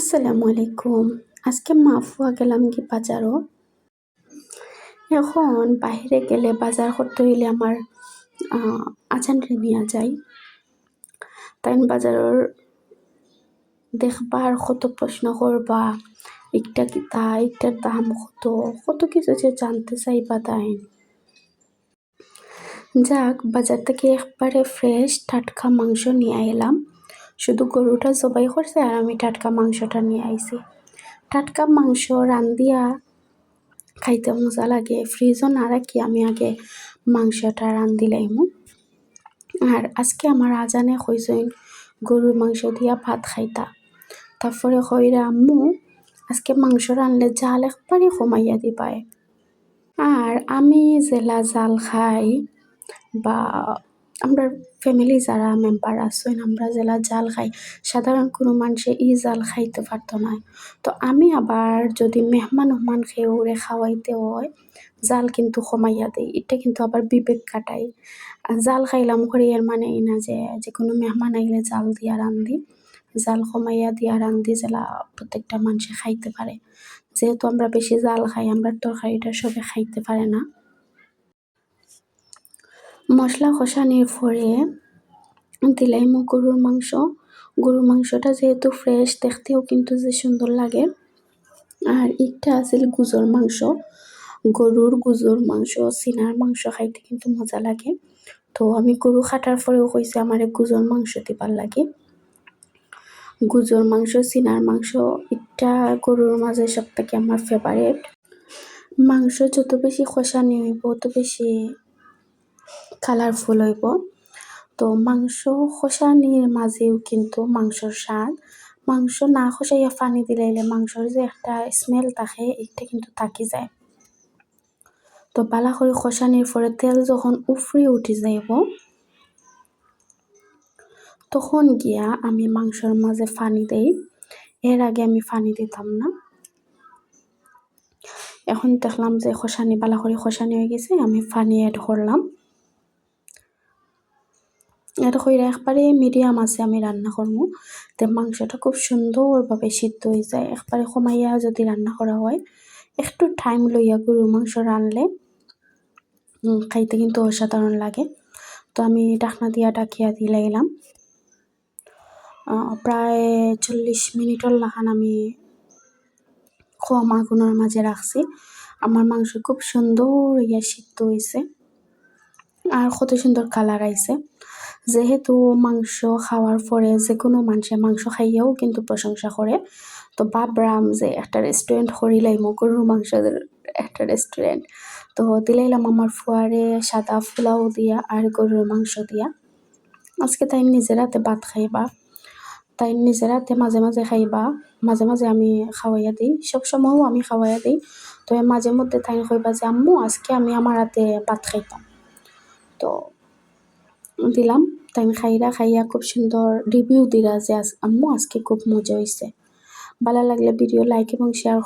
আসসালামু আলাইকুম। আজকে মাফুয়া গেলাম কি বাজারও? এখন বাহিরে গেলে বাজার করতে হইলে আমার আজানরে নিয়ে যাই তাই বাজারের দেখবার কত প্রশ্ন করবা, একটা কিতা একটার দাম কত কত কিছু যে জানতে চাইবা তাই। যাক, বাজার থেকে একবারে ফ্রেশ টাটকা মাংস নিয়ে এলাম শুধু গরুটা জবাই করছে আর আমি টাটকা মাংসটা নিয়ে আইছি। টাটকা মাংস রান্ধিয়া খাইতে মজা লাগে। ফ্রিজও না রাখি, আমি আগে মাংসটা রান্ধিলাইমু আর আজকে আমার আজানে কইসইন গরুর মাংস দিয়া ভাত খাইতা। তারপরে কইরা, আম্মু, আজকে মাংস রানলে জাল একবারে কমাইয়া দিবাই আর আমি জেলা জাল খাই বা আমরা ফ্যামিলি যারা মেম্বার আছেন আমরা জেলা জাল খাই। সাধারণ কোনো মানুষে ই জাল খাইতে পারতো না। তো আমি আবার যদি মেহমান ওহমান খেয়ে ওরে খাওয়াইতে হয়, জাল কিন্তু কমাইয়া দেই। এটা কিন্তু আবার বিবেক কাটাই। জাল খাইলাম করে এর মানে এই না যে যে কোনো মেহমান আইলে জাল দিয়া রান্ধি। জাল কমাইয়া দিয়া রান্ধি জেলা প্রত্যেকটা মানুষে খাইতে পারে। যেহেতু আমরা বেশি জাল খাই, আমরা তরকারিটা সবে খাইতে পারে না। মশলা কষানির পরে দিলাইমু গরুর মাংস। গরুর মাংসটা যেহেতু ফ্রেশ দেখতেও কিন্তু যে সুন্দর লাগে। আর একটা আছিল গুজর মাংস। গরুর গুজর মাংস সিনার মাংস খাইতে কিন্তু মজা লাগে। তো আমি গরু খাটার পরেও কইছে আমার গুজর মাংস দিবার লাগে। গুজর মাংস সিনার মাংস এটা গরুর মাঝে সব থেকে আমার ফেভারেট মাংস যত বেশি কষানি হইব তত বেশি কালারফুল হইব। তো মাংস খসানির মাঝেও কিন্তু মাংসর স্বাদ। মাংস না খসাইয়া পানি দিলাইলে মাংসর যে একটা স্মেল থাকে এটা কিন্তু থাকি যায়। তো পালা করে খসানির পরে তেল যখন উফরে উঠে যাইব, তখন গিয়া আমি মাংসর মাঝে পানি দেই। এর আগে আমি পানি দিতাম না। এখন দেখলাম যে খসানি বালা করে খসানি হয়ে গেছে, আমি পানি অ্যাড করলাম। এটা কইরা একবারে মিডিয়াম আছে, আমি রান্না করব তো মাংসটা খুব সুন্দরভাবে সিদ্ধ হয়ে যায়। একবারে কমাইয়া যদি রান্না করা হয়, একটু টাইম লইয়া গরুর মাংস রানলে খাইতে কিন্তু অসাধারণ লাগে। তো আমি ডাকনা দিয়া ডাকিয়া দিলাইলাম প্রায় চল্লিশ মিনিটর লাখান আমি কম আগুনের মাঝে রাখছি। আমার মাংস খুব সুন্দর ইয়া সিদ্ধ হয়েছে আর কত সুন্দর কালার আইছে। যেহেতু মাংস খাওয়ার পরে যে কোনো মানুষে মাংস খাইয়াও কিন্তু প্রশংসা করে। তো ভাবলাম যে একটা রেস্টুরেন্ট করিলাইম গরুর মাংসের একটা রেস্টুরেন্ট তো দিলাইলাম আমার ফুয়ারে সাদা ফুলাও দিয়া আর গরুর মাংস দিয়া। আজকে তাই নিজের হাতে ভাত খাইবা তাই নিজের হাতে মাঝে মাঝে খাইবা, মাঝে মাঝে আমি খাওয়াইয়া দিই, সব সময়ও আমি খাওয়াইয়া দিই। তো মাঝে মধ্যে তাই কইবা যে, আম্মু, আজকে আমি আমার হাতে ভাত খাইতাম। তো দিলাম। তাই খাইরা খাইয়া খুব সুন্দর রিভিউ দিলা যে আম্মু আজকে খুব মজা হয়েছে ভালো লাগলে ভিডিও লাইক এবং শেয়ার